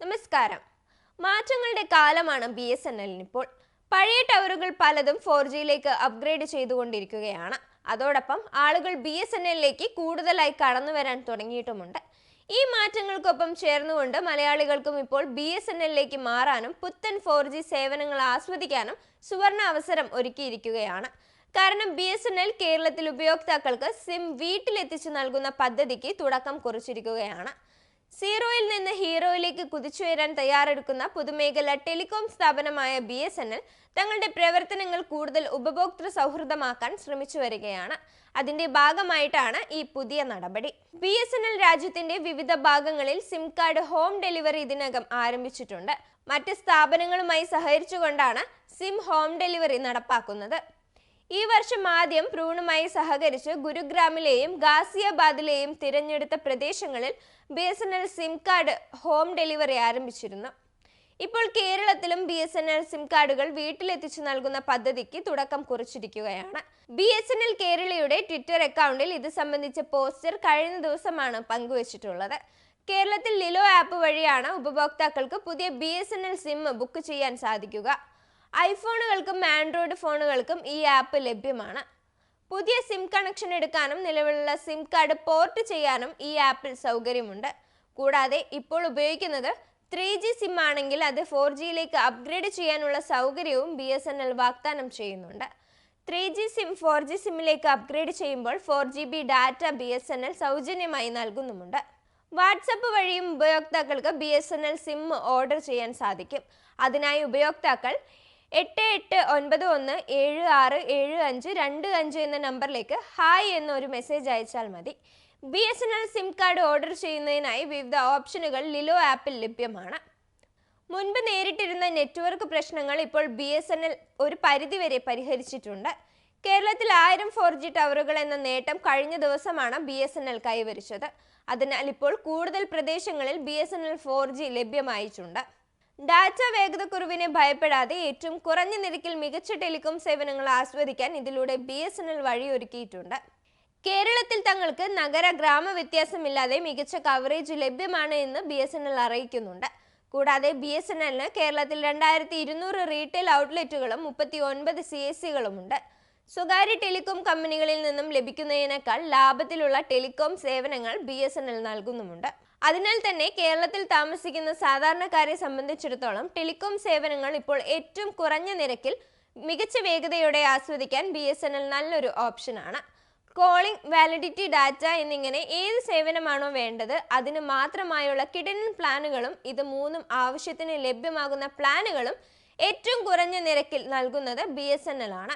നമസ്കാരം. മാറ്റങ്ങളുടെ കാലമാണ് ബി എസ് എൻ എല്ലിനിപ്പോൾ പഴയ ടവറുകൾ പലതും ഫോർ ജിയിലേക്ക് അപ്ഗ്രേഡ് ചെയ്തുകൊണ്ടിരിക്കുകയാണ്. അതോടൊപ്പം ആളുകൾ ബി എസ് എൻ എല്ലിലേക്ക് കൂടുതലായി കടന്നു വരാൻ തുടങ്ങിയിട്ടുമുണ്ട്. ഈ മാറ്റങ്ങൾക്കൊപ്പം ചേർന്നുകൊണ്ട് മലയാളികൾക്കും ഇപ്പോൾ ബി എസ് എൻ എല്ലിലേക്ക് മാറാനും പുത്തൻ ഫോർ ജി സേവനങ്ങൾ ആസ്വദിക്കാനും സുവർണ അവസരം ഒരുക്കിയിരിക്കുകയാണ്. കാരണം ബി എസ് എൻ എൽ കേരളത്തിൽ ഉപയോക്താക്കൾക്ക് സിം വീട്ടിലെത്തിച്ചു നൽകുന്ന പദ്ധതിക്ക് തുടക്കം കുറിച്ചിരിക്കുകയാണ്. സീറോയിൽ നിന്ന് ഹീറോയിലേക്ക് കുതിച്ചുയരാൻ തയ്യാറെടുക്കുന്ന പൊതുമേഖല ടെലികോം സ്ഥാപനമായ ബി എസ് എൻ എൽ തങ്ങളുടെ പ്രവർത്തനങ്ങൾ കൂടുതൽ ഉപഭോക്തൃ സൗഹൃദമാക്കാൻ ശ്രമിച്ചു വരികയാണ്. അതിന്റെ ഭാഗമായിട്ടാണ് ഈ പുതിയ നടപടി. ബി എസ് എൻ എൽ രാജ്യത്തിന്റെ വിവിധ ഭാഗങ്ങളിൽ സിം കാർഡ് ഹോം ഡെലിവറി ഇതിനകം ആരംഭിച്ചിട്ടുണ്ട്. മറ്റ് സ്ഥാപനങ്ങളുമായി സഹകരിച്ചുകൊണ്ടാണ് സിം ഹോം ഡെലിവറി നടപ്പാക്കുന്നത്. ഈ വർഷം ആദ്യം പ്രൂണുമായി സഹകരിച്ച് ഗുരുഗ്രാമിലെയും ഗാസിയാബാദിലെയും തിരഞ്ഞെടുത്ത പ്രദേശങ്ങളിൽ B S N L SIM card home delivery ആരംഭിച്ചിരുന്നു. ഇപ്പോൾ കേരളത്തിലും B S N L SIM കാർഡുകൾ വീട്ടിലെത്തിച്ചു നൽകുന്ന പദ്ധതിക്ക് തുടക്കം കുറിച്ചിരിക്കുകയാണ്. ബി എസ് എൻ എൽ കേരളയുടെ ട്വിറ്റർ അക്കൗണ്ടിൽ ഇത് സംബന്ധിച്ച പോസ്റ്റർ കഴിഞ്ഞ ദിവസമാണ് പങ്കുവച്ചിട്ടുള്ളത്. കേരളത്തിൽ ലിലോ ആപ്പ് വഴിയാണ് ഉപഭോക്താക്കൾക്ക് പുതിയ B S N L SIM book ചെയ്യാൻ സാധിക്കുക. ഐഫോണുകൾക്കും ആൻഡ്രോയിഡ് ഫോണുകൾക്കും ഈ ആപ്പ് ലഭ്യമാണ്. പുതിയ സിം കണക്ഷൻ എടുക്കാനും നിലവിലുള്ള സിം കാർഡ് പോർട്ട് ചെയ്യാനും ഈ ആപ്പിൽ സൗകര്യമുണ്ട്. കൂടാതെ ഇപ്പോൾ ഉപയോഗിക്കുന്നത് ത്രീ ജി സിം ആണെങ്കിൽ അത് ഫോർ ജിയിലേക്ക് അപ്ഗ്രേഡ് ചെയ്യാനുള്ള സൗകര്യവും ബി എസ് എൻ എൽ വാഗ്ദാനം ചെയ്യുന്നുണ്ട്. Three G SIM four G സിമ്മിലേക്ക് upgrade ചെയ്യുമ്പോൾ four G B data B S N L സൗജന്യമായി നൽകുന്നുമുണ്ട്. വാട്സപ്പ് വഴിയും ഉപയോക്താക്കൾക്ക് B S N L SIM order ചെയ്യാൻ സാധിക്കും. അതിനായി ഉപയോക്താക്കൾ എട്ട് എട്ട് ഒൻപത് ഒന്ന് ഏഴ് ആറ് ഏഴ് അഞ്ച് രണ്ട് അഞ്ച് എന്ന നമ്പറിലേക്ക് ഹായ് എന്നൊരു മെസ്സേജ് അയച്ചാൽ മതി. B S N L SIM card order ചെയ്യുന്നതിനായി വിവിധ ഓപ്ഷനുകൾ ലിലോ ആപ്പിൽ ലഭ്യമാണ്. മുൻപ് നേരിട്ടിരുന്ന നെറ്റ്വർക്ക് പ്രശ്നങ്ങൾ ഇപ്പോൾ ബി എസ് എൻ എൽ ഒരു പരിധിവരെ പരിഹരിച്ചിട്ടുണ്ട്. കേരളത്തിൽ ആയിരം ഫോർ ജി ടവറുകൾ എന്ന നേട്ടം കഴിഞ്ഞ ദിവസമാണ് ബി എസ് എൻ എൽ കൈവരിച്ചത്. അതിനാൽ ഇപ്പോൾ കൂടുതൽ പ്രദേശങ്ങളിൽ B S N L four G ലഭ്യമായിട്ടുണ്ട്. Data വേഗതക്കുറവിനെ ഭയപ്പെടാതെ ഏറ്റവും കുറഞ്ഞ നിരക്കിൽ മികച്ച ടെലികോം സേവനങ്ങൾ ആസ്വദിക്കാൻ ഇതിലൂടെ ബി എസ് എൻ എൽ വഴിയൊരുക്കിയിട്ടുണ്ട്. കേരളത്തിൽ തങ്ങൾക്ക് നഗര ഗ്രാമ വ്യത്യാസമില്ലാതെ മികച്ച കവറേജ് ലഭ്യമാണ് എന്ന് ബി എസ് എൻ എൽ അറിയിക്കുന്നുണ്ട്. കൂടാതെ ബി എസ് എൻ എല്ലിന് കേരളത്തിൽ രണ്ടായിരത്തി ഇരുന്നൂറ് റീറ്റെയിൽ ഔട്ട്ലെറ്റുകളും മുപ്പത്തി ഒൻപത് സി എസ് സികളുമുണ്ട് സ്വകാര്യ ടെലികോം കമ്പനികളിൽ നിന്നും ലഭിക്കുന്നതിനേക്കാൾ ലാഭത്തിലുള്ള ടെലികോം സേവനങ്ങൾ ബി എസ് എൻ എൽ നൽകുന്നുമുണ്ട്. അതിനാൽ തന്നെ കേരളത്തിൽ താമസിക്കുന്ന സാധാരണക്കാരെ സംബന്ധിച്ചിടത്തോളം ടെലികോം സേവനങ്ങൾ ഇപ്പോൾ ഏറ്റവും കുറഞ്ഞ നിരക്കിൽ മികച്ച വേഗതയോടെ ആസ്വദിക്കാൻ ബി എസ് എൻ എൽ നല്ലൊരു ഓപ്ഷനാണ്. കോളിംഗ് വാലിഡിറ്റി ഡാറ്റ എന്നിങ്ങനെ ഏത് സേവനമാണോ വേണ്ടത് അതിന് മാത്രമായുള്ള കിടനൻ പ്ലാനുകളും ഇത് മൂന്നും ആവശ്യത്തിന് ലഭ്യമാകുന്ന പ്ലാനുകളും ഏറ്റവും കുറഞ്ഞ നിരക്കിൽ നൽകുന്നത് ബി എസ് എൻ എൽ ആണ്.